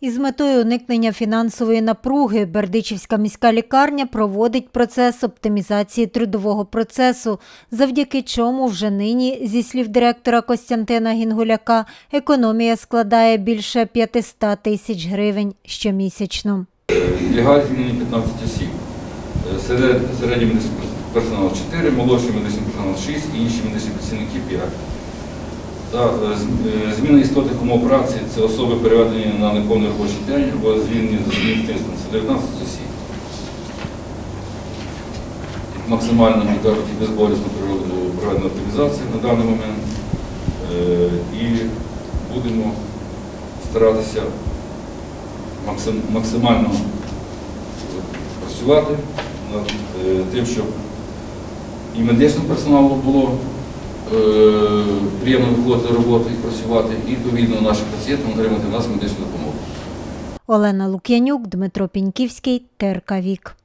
Із метою уникнення фінансової напруги Бердичівська міська лікарня проводить процес оптимізації трудового процесу, завдяки чому вже нині, зі слів директора Костянтина Гінгуляка, економія складає більше 500 тисяч гривень щомісячно. Лягає змінені 15 осіб. Е, серед- Середній медичний персонал 4, молодший медичний персонал 6, інші медичні працівники 5. Та, е, е, зміна істотних умов праці це особи переведені на неповний робочий день або звільнені за змістом. Це 19 осіб. Максимально, і безболісно проведено- проведена оптимізація на даний момент. Е, І будемо старатися максимально працювати над тим, щоб і медичному персоналу було приємно виходити до роботи і працювати, і відповідно нашим пацієнтам отримати нас медичну допомогу. Олена Лук'янюк, Дмитро Піньківський, ТРК Вік.